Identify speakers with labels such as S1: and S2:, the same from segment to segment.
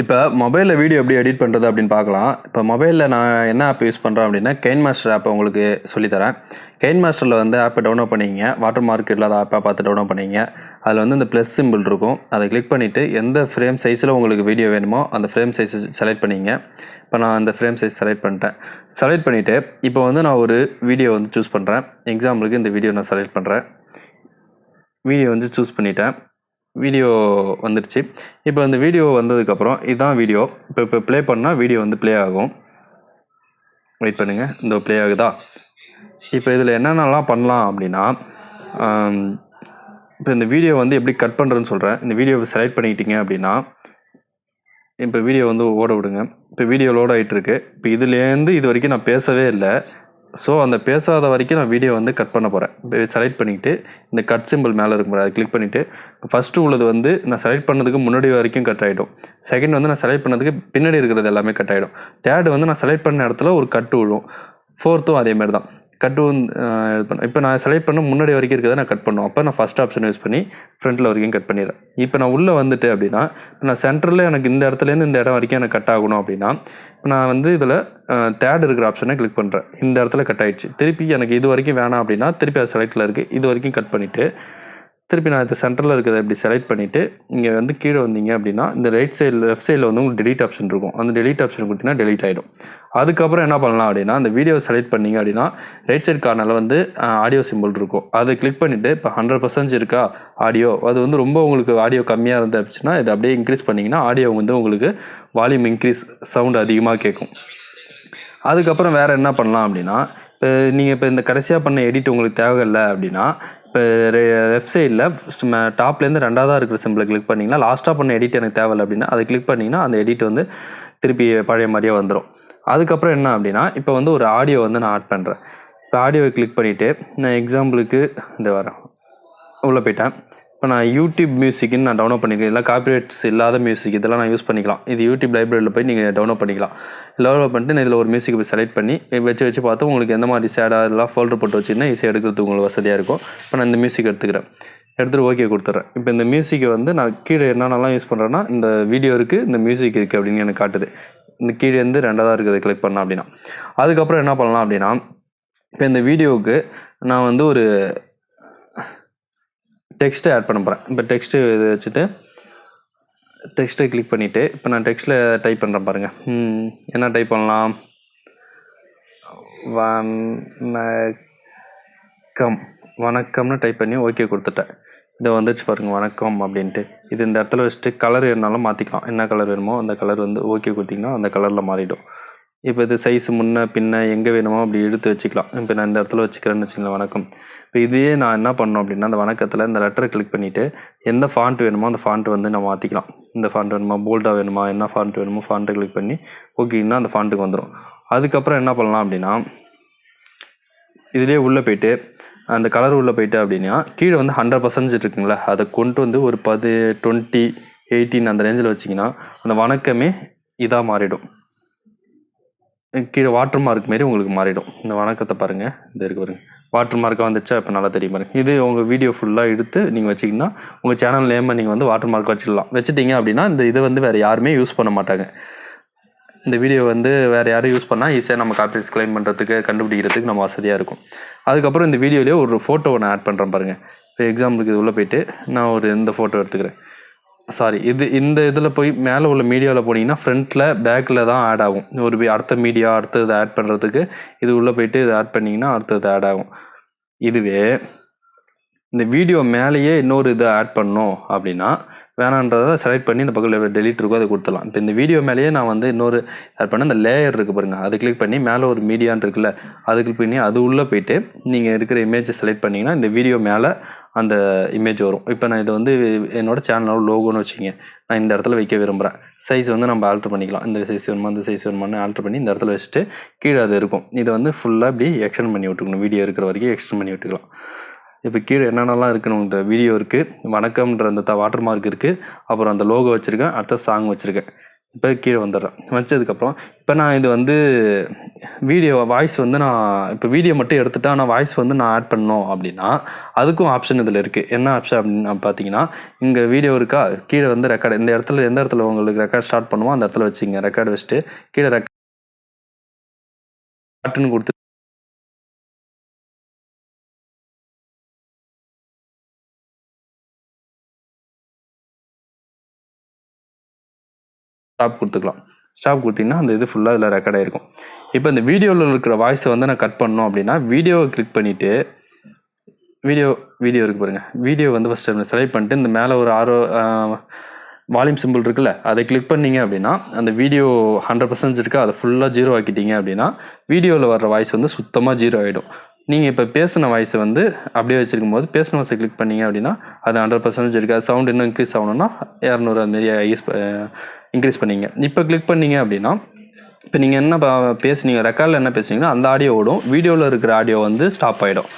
S1: இப்போ மொபைலில் வீடியோ எப்படி எடிட் பண்ணுறது அப்படின்னு பார்க்கலாம். இப்போ மொபைலில் நான் என்ன ஆப் யூஸ் பண்ணுறேன் அப்படின்னா கெயின் மாஸ்டர் ஆப்பை உங்களுக்கு சொல்லித்தரேன் கெயின் மாஸ்டரில் வந்து ஆப்பை டவுன்லோட் பண்ணிக்கிங்க. வாட்டர் மார்க் இல்லாத ஆப்பை பார்த்து டவுன்லோட் பண்ணிங்க அதில் வந்து இந்த ப்ளஸ் சிம்பிள் இருக்கும். அதை கிளிக் பண்ணிவிட்டு எந்த ஃப்ரேம் சைஸில் உங்களுக்கு வீடியோ வேணுமோ அந்த ஃப்ரேம் சைஸ் செலக்ட் பண்ணிங்க இப்போ நான் அந்த ஃப்ரேம் சைஸ் செலக்ட் பண்ணிட்டேன். செலக்ட் பண்ணிவிட்டு இப்போ வந்து நான் ஒரு வீடியோ வந்து சூஸ் பண்ணுறேன் எக்ஸாம்பிளுக்கு இந்த வீடியோ நான் செலக்ட் பண்ணுறேன் வீடியோ வந்து சூஸ் பண்ணிட்டேன். வீடியோ வந்துடுச்சு இப்போ இந்த வீடியோ வந்ததுக்கப்புறம் இதுதான் வீடியோ இப்போ இப்போ ப்ளே பண்ணால் வீடியோ வந்து ப்ளே ஆகும். வெயிட் பண்ணுங்கள் இந்த ப்ளே ஆகுதா? இப்போ இதில் என்னென்னலாம் பண்ணலாம் அப்படின்னா இப்போ இந்த வீடியோ வந்து எப்படி கட் பண்ணுறதுன்னு சொல்கிறேன் இந்த வீடியோவை செலக்ட் பண்ணிக்கிட்டீங்க அப்படின்னா இப்போ வீடியோ வந்து ஓட விடுங்க. இப்போ வீடியோ லோட் ஆகிட்டுருக்கு இப்போ இதுலேருந்து இது வரைக்கும் நான் பேசவே இல்லை. ஸோ அந்த பேசாத வரைக்கும் நான் வீடியோ வந்து கட் பண்ண போகிறேன் செலக்ட் பண்ணிக்கிட்டு இந்த கட் சிம்பிள் மேலே இருக்கும் அதை கிளிக் பண்ணிவிட்டு ஃபஸ்ட்டு உள்ளது வந்து நான் செலக்ட் பண்ணதுக்கு முன்னாடி வரைக்கும் கட் ஆகிடும் செகண்ட் வந்து நான் செலக்ட் பண்ணதுக்கு பின்னாடி இருக்கிறது எல்லாமே கட் ஆகிடும் தேர்டு வந்து நான் செலக்ட் பண்ண இடத்துல ஒரு கட்டு விழும். ஃபோர்த்தும் அதே மாதிரி தான். கட் வந்து இது பண்ண இப்போ நான் செலக்ட் பண்ண முன்னாடி வரைக்கும் இருக்கிறத நான் கட் பண்ணுவோம் அப்போ நான் ஃபஸ்ட் ஆப்ஷன் யூஸ் பண்ணி ஃப்ரண்ட்டில் வரைக்கும் கட் பண்ணிடுறேன். இப்போ நான் உள்ளே வந்துட்டு அப்படின்னா இப்போ நான் சென்டரில் எனக்கு இந்த இடத்துலேருந்து இந்த இடம் வரைக்கும் எனக்கு கட் ஆகணும் அப்படின்னா இப்போ நான் வந்து இதில் தேர்ட் இருக்கிற ஆப்ஷனை கிளிக் பண்ணுறேன் இந்த இடத்துல கட் ஆகிடுச்சு திருப்பி எனக்கு இது வரைக்கும் வேணாம் அப்படின்னா திருப்பி அது செலக்டில் இருக்குது இது வரைக்கும் கட் பண்ணிவிட்டு திருப்பி நான் இது சென்டரில் இருக்கிறத இப்படி செலக்ட் பண்ணிவிட்டு இங்கே வந்து கீழே வந்தீங்க அப்படின்னா இந்த ரைட் சைடில் லெஃப்ட் சைடில் வந்து உங்களுக்கு டெலிட் ஆப்ஷன் இருக்கும். அந்த டெலிட் ஆப்ஷன் கொடுத்தீங்கன்னா டெலிட் ஆகிடும் அதுக்கப்புறம் என்ன பண்ணலாம் அப்படின்னா அந்த வீடியோவை செலக்ட் பண்ணீங்க அப்படின்னா ரைட் சைடு கார்னரில் வந்து ஆடியோ சிம்பிள் இருக்கும். அதை கிளிக் பண்ணிவிட்டு இப்போ ஹண்ட்ரட் பர்சன்ட் இருக்கா ஆடியோ அது வந்து ரொம்ப உங்களுக்கு ஆடியோ கம்மியாக இருந்துச்சுன்னா இதை அப்படியே இன்க்ரீஸ் பண்ணிங்கன்னா ஆடியோ வந்து உங்களுக்கு வால்யூம் இன்க்ரீஸ் சவுண்ட் அதிகமாக கேட்கும் அதுக்கப்புறம் வேறு என்ன பண்ணலாம் அப்படின்னா இப்போ நீங்கள் இப்போ இந்த கடைசியாக பண்ண எடிட் உங்களுக்கு தேவையில்லை அப்படின்னா இப்போ லெஃப்ட் சைடில் டாப்லேருந்து ரெண்டாவதாக இருக்கிற சிம்பிளை கிளிக் பண்ணிங்கன்னா லாஸ்ட்டாக பண்ண எடிட் எனக்கு தேவையில்லை அப்படின்னா அதை கிளிக் பண்ணிங்கன்னா அந்த எடிட் வந்து திருப்பி பழைய மாதிரியே வந்துடும் அதுக்கப்புறம் என்ன அப்படின்னா இப்போ வந்து ஒரு ஆடியோ வந்து நான் ஆட் பண்ணுறேன் இப்போ ஆடியோவை கிளிக் பண்ணிவிட்டு நான் எக்ஸாம்பிளுக்கு இந்த வரேன் உள்ளே போயிட்டேன். இப்போ நான் யூடியூப் மியூசிக்னு நான் டவுன்லோட் பண்ணிக்கிறேன் இதெல்லாம் காப்பிரைட்ஸ் இல்லாத மியூசிக் இதெல்லாம் நான் யூஸ் பண்ணிக்கலாம். இது யூடியூப் லைப்ரரியில் போய் நீங்கள் டவுன்லோட் பண்ணிக்கலாம். டவுன்லோட் பண்ணிட்டு நான் இதில் ஒரு மியூசிக் போய் செலக்ட் பண்ணி வச்சு வச்சு பார்த்து உங்களுக்கு எந்த மாதிரி சேடாக இதெல்லாம் ஃபோல்டர் போட்டு வச்சிங்கன்னா ஈஸியாக எடுக்கிறதுக்கு உங்களுக்கு வசதியாக இருக்கும். இப்போ நான் இந்த மியூசிக் எடுத்துக்கிறேன். எடுத்துகிட்டு ஓகே கொடுத்துட்றேன் இப்போ இந்த மியூசிக்கை வந்து நான் கீழே என்னென்னலாம் யூஸ் பண்ணுறேன்னா இந்த வீடியோ இருக்குது இந்த மியூசிக் இருக்குது அப்படின்னு எனக்கு காட்டுது. இந்த கீழே இருந்து ரெண்டாவதாக இருக்கிறத கிளிக் பண்ணேன் அப்படின்னா. அதுக்கப்புறம் என்ன பண்ணலாம் அப்படின்னா இப்போ இந்த வீடியோவுக்கு நான் வந்து ஒரு டெக்ஸ்ட்டை ஆட் பண்ண போகிறேன் இப்போ டெக்ஸ்ட்டு இது வச்சுட்டு டெக்ஸ்ட்டை கிளிக் பண்ணிவிட்டு இப்போ நான் டெக்ஸ்ட்டில் டைப் பண்ணுறேன் பாருங்கள் என்ன டைப் பண்ணலாம்? வணக்கம். வணக்கம்னு டைப் பண்ணி ஓகே கொடுத்துட்டேன். இதை வந்துச்சு பாருங்கள் வணக்கம் அப்படின்ட்டு. இது இந்த இடத்துல வச்சுட்டு கலர் வேணாலும் மாற்றிக்கலாம் என்ன கலர் வேணுமோ அந்த கலர் வந்து ஓகே கொடுத்தீங்கன்னா அந்த கலரில் மாறிடும். இப்போ இது சைஸ் முன்ன பின்ன எங்கே வேணுமோ அப்படி எடுத்து வச்சுக்கலாம். இப்போ நான் இந்த இடத்துல வச்சுக்கிறேன்னு வச்சுங்களேன் வணக்கம். இப்போ இதையே நான் என்ன பண்ணணும் அப்படின்னா அந்த வணக்கத்தில் இந்த லெட்டரை கிளிக் பண்ணிவிட்டு எந்த ஃபாண்ட் வேணுமோ அந்த ஃபாண்ட் வந்து நான் மாற்றிக்கலாம் இந்த ஃபாண்ட் வேணுமா போல்டாக வேணுமா என்ன ஃபாண்ட் வேணுமோ ஃபாண்ட்டை கிளிக் பண்ணி ஓகேங்கன்னா அந்த ஃபாண்ட்டுக்கு வந்துடும் அதுக்கப்புறம் என்ன பண்ணலாம் அப்படின்னா இதுலேயே உள்ளே போயிட்டு அந்த கலர் உள்ளே போயிட்டு அப்படின்னா கீழே வந்து ஹண்ட்ரட் பர்சன்டேஜ் இருக்குங்களா அதை கொண்டு வந்து ஒரு பது டுவெண்ட்டி எயிட்டீன் அந்த ரேஞ்சில் வச்சிங்கன்னா அந்த வணக்கமே இதாக மாறிடும். கீழே வாட்டர் மார்க் மாரி உங்களுக்கு மாறிடும். இந்த வணக்கத்தை பாருங்கள் இந்த இருக்கு பாருங்கள் வாட்டர் மார்க்காக வந்துச்சா? இப்போ நல்லா தெரியும் பாருங்கள் இது உங்கள் வீடியோ ஃபுல்லாக எடுத்து நீங்கள் வச்சிங்கன்னா உங்கள் சேனல் நேமை நீங்கள் வந்து வாட்டர் மார்க் வச்சிடலாம் வச்சுட்டிங்க அப்படின்னா இந்த இதை வந்து வேறு யாருமே யூஸ் பண்ண மாட்டாங்க. இந்த வீடியோ வந்து வேறு யாரும் யூஸ் பண்ணால் ஈஸியாக நம்ம காப்பிரைட்ஸ் கிளைம் பண்ணுறதுக்கு கண்டுபிடிக்கிறதுக்கு நம்ம வசதியாக இருக்கும். அதுக்கப்புறம் இந்த வீடியோலேயே ஒரு ஃபோட்டோவை நான் ஆட் பண்ணுறேன் பாருங்கள் இப்போ எக்ஸாம்பிளுக்கு இது உள்ளே போயிட்டு நான் ஒரு இந்த ஃபோட்டோ எடுத்துக்கிறேன். சாரி இது இந்த இதில் போய் மேலே உள்ள மீடியாவில் போனீங்கன்னா ஃப்ரண்ட்டில் பேக்கில் தான் ஆட் ஆகும். ஒரு அடுத்த மீடியா அடுத்தது ஆட் பண்ணுறதுக்கு இது உள்ளே போயிட்டு இது ஆட் பண்ணிங்கன்னா அடுத்தது ஆட் ஆகும். இதுவே இந்த வீடியோ மேலேயே இன்னொரு இதை ஆட் பண்ணோம் அப்படின்னா வேணான்றதை செலக்ட் பண்ணி இந்த பக்கத்தில் டெலிட் இருக்கும் அதை கொடுத்துலாம் இப்போ இந்த வீடியோ மேலேயே நான் வந்து இன்னொரு ஆட் பண்ண இந்த லேயர் இருக்குது பாருங்கள் அதை கிளிக் பண்ணி மேலே ஒரு மீடியான்னு இருக்குல்ல அது கிளிக் பண்ணி அது உள்ளே போயிட்டு நீங்கள் இருக்கிற இமேஜை செலக்ட் பண்ணிங்கன்னா இந்த வீடியோ மேலே அந்த இமேஜ் வரும். இப்போ நான் இதை வந்து என்னோடய சேனலோட லோகோன்னு வச்சுங்க நான் இந்த இடத்துல வைக்க விரும்புகிறேன் சைஸ் வந்து நம்ம ஆல்ட்ரு பண்ணிக்கலாம். இந்த சைஸ் வேணுமா இந்த சைஸ் வேணுமான்னு ஆல்ட்ரு பண்ணி இந்த இடத்துல வச்சுட்டு கீழே அது இருக்கும். இதை வந்து ஃபுல்லாக இப்படி எக்ஸ்டெண்ட் பண்ணி விட்டுக்கணும் வீடியோ இருக்கிற வரைக்கும் எக்ஸ்டெண்ட் பண்ணி விட்டுக்கலாம். இப்போ கீழே என்னென்னலாம் இருக்குன்னு இந்த வீடியோ இருக்குது வணக்கம்ன்ற அந்த வாட்டர் மார்க் இருக்குது அப்புறம் அந்த லோகோ வச்சுருக்கேன். அடுத்த சாங் வச்சுருக்கேன். இப்போ கீழே வந்துடுறேன். வச்சதுக்கப்புறம் இப்போ நான் இது வந்து வீடியோ வாய்ஸ் வந்து நான் இப்போ வீடியோ மட்டும் எடுத்துட்டா நான் வாய்ஸ் வந்து நான் ஆட் பண்ணோம் அப்படின்னா அதுக்கும் ஆப்ஷன் இதில் இருக்குது என்ன ஆப்ஷன் அப்படின்னு பார்த்தீங்கன்னா இங்கே வீடியோ இருக்கா? கீழே வந்து ரெக்கார்டு இந்த இடத்துல எந்த இடத்துல உங்களுக்கு ரெக்கார்ட் ஸ்டார்ட் பண்ணுவோம் அந்த இடத்துல வச்சுங்க ரெக்கார்டு வச்சுட்டு கீழே ரெக்கார்டுன்னு கொடுத்து ஸ்டாப் கொடுத்துக்கலாம். ஸ்டாப் கொடுத்தீங்கன்னா அந்த இது ஃபுல்லாக இதில் ரெக்கார்ட் ஆகிருக்கும் இப்போ இந்த வீடியோவில் இருக்கிற வாய்ஸை வந்து நான் கட் பண்ணோம் அப்படின்னா வீடியோவை கிளிக் பண்ணிவிட்டு வீடியோ வீடியோ இருக்கு பாருங்கள் வீடியோ வந்து ஃபஸ்ட்டு செலக்ட் பண்ணிட்டு இந்த மேலே ஒரு ஆரோ வால்யூம் சிம்பிள் இருக்குல்ல அதை கிளிக் பண்ணீங்க அப்படின்னா அந்த வீடியோ ஹண்ட்ரட் பர்சன்ட் இருக்கா அதை ஃபுல்லாக ஜீரோ ஆக்கிட்டீங்க அப்படின்னா வீடியோவில் வர்ற வாய்ஸ் வந்து சுத்தமாக ஜீரோ ஆகிடும் நீங்கள் இப்போ பேசின வாய்ஸை வந்து அப்படியே வச்சுருக்கும் போது பேசின வாய்ஸை கிளிக் பண்ணீங்க அப்படின்னா அது ஹண்ட்ரட் பர்சன்டேஜ் இருக்குது அது சவுண்ட் இன்னும் இன்க்ரீஸ் ஆகணும்னா இரநூறு அதுமாரி யூஸ் இன்க்ரீஸ் பண்ணீங்க. இப்போ கிளிக் பண்ணீங்க அப்படின்னா இப்போ நீங்கள் என்ன ப- பேசுனீங்க ரெக்கார்டில் என்ன பேசுனீங்கன்னா அந்த ஆடியோ ஓடும். வீடியோவில் இருக்கிற ஆடியோ வந்து ஸ்டாப் ஆகிடும்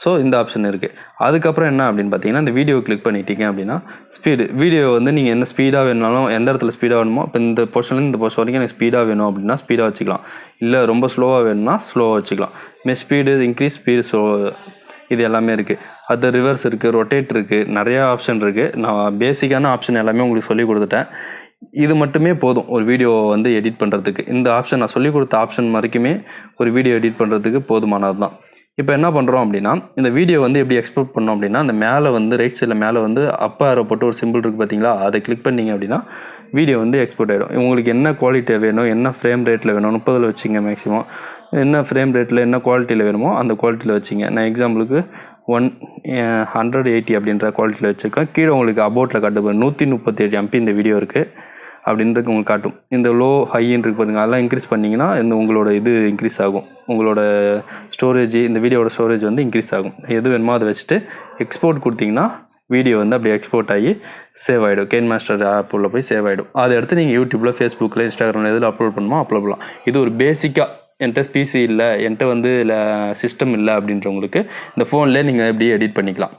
S1: ஸோ இந்த ஆப்ஷன் இருக்குது அதுக்கப்புறம் என்ன அப்படின்னு பார்த்தீங்கன்னா இந்த வீடியோ கிளிக் பண்ணிட்டீங்க அப்படின்னா ஸ்பீடு வீடியோ வந்து நீங்கள் என்ன ஸ்பீடாக வேணுனாலும் எந்த இடத்துல ஸ்பீடாக வேணுமோ இப்போ இந்த போர்ஷன்லேருந்து இந்த பொசிஷன் வரைக்கும் எனக்கு ஸ்பீடாக வேணும் அப்படின்னா ஸ்பீடாக வச்சுக்கலாம். இல்லை ரொம்ப ஸ்லோவாக வேணும்னா ஸ்லோவாக வச்சுக்கலாம். மே ஸ்பீடு இன்க்ரீஸ் ஸ்பீடு ஸ்லோ இது எல்லாமே இருக்குது அது ரிவர்ஸ் இருக்குது ரொட்டேட் இருக்குது நிறையா ஆப்ஷன் இருக்குது நான் பேசிக்கான ஆப்ஷன் எல்லாமே உங்களுக்கு சொல்லி கொடுத்துட்டேன். இது மட்டுமே போதும். ஒரு வீடியோ வந்து எடிட் பண்ணுறதுக்கு இந்த ஆப்ஷன் நான் சொல்லி கொடுத்த ஆப்ஷன் வரைக்குமே ஒரு வீடியோ எடிட் பண்ணுறதுக்கு போதுமானது தான் இப்போ என்ன பண்ணுறோம் அப்படின்னா இந்த வீடியோ வந்து எப்படி எக்ஸ்போர்ட் பண்ணோம் அப்படின்னா அந்த மேலே வந்து ரைட் சைடில் மேலே வந்து அப்பா ஆரோ போட்டு ஒரு சிம்பிள் இருக்குது பார்த்தீங்களா அதை கிளிக் பண்ணீங்க அப்படின்னா வீடியோ வந்து எக்ஸ்போர்ட் ஆகிடும் உங்களுக்கு என்ன குவாலிட்டி வேணும் என்ன ஃப்ரேம் ரேட்டில் வேணும் முப்பதில் வச்சுங்க மேக்ஸிமம் என்ன ஃப்ரேம் ரேட்டில் என்ன குவாலிட்டியில் வேணுமோ அந்த குவாலிட்டியில் வச்சுங்க. நான் எக்ஸாம்பிளுக்கு ஒன் ஹண்ட்ரட் எயிட்டி அப்படின்ற குவாலிட்டியில் வச்சுருக்கேன். கீழே உங்களுக்கு அபவுட்டில் காட்டுப்போம் நூற்றி முப்பத்தி ஏழு எம்பி இந்த வீடியோ இருக்குது அப்படின்றது உங்களுக்கு காட்டும். இந்த லோ ஹைன்னு இருக்கு பார்த்துங்க அதெல்லாம் இன்க்ரீஸ் பண்ணிங்கன்னா இந்த உங்களோட இது இன்க்ரீஸ் ஆகும். உங்களோட ஸ்டோரேஜ் இந்த வீடியோட ஸ்டோரேஜ் வந்து இன்க்ரீஸ் ஆகும். எது வேணுமோ அதை வச்சுட்டு எக்ஸ்போர்ட் கொடுத்தீங்கன்னா வீடியோ வந்து அப்படியே எக்ஸ்போர்ட் ஆகி சேவ் ஆகிடும் கேன் மாஸ்டர் ஆப் உள்ள போய் சேவ் ஆகிடும் அதை எடுத்து நீங்கள் யூடியூப்பில் ஃபேஸ்புக்கில் இன்ஸ்டாகிராமில் எதில் அப்லோட் பண்ணுமோ அப்லோட் பண்ணலாம். இது ஒரு பேசிக்காக என்கிட்ட பிசி இல்லை என்கிட்ட வந்து சிஸ்டம் இல்லை அப்படின்றவங்களுக்கு இந்த ஃபோன்லேயே நீங்கள் எப்படி எடிட் பண்ணிக்கலாம்.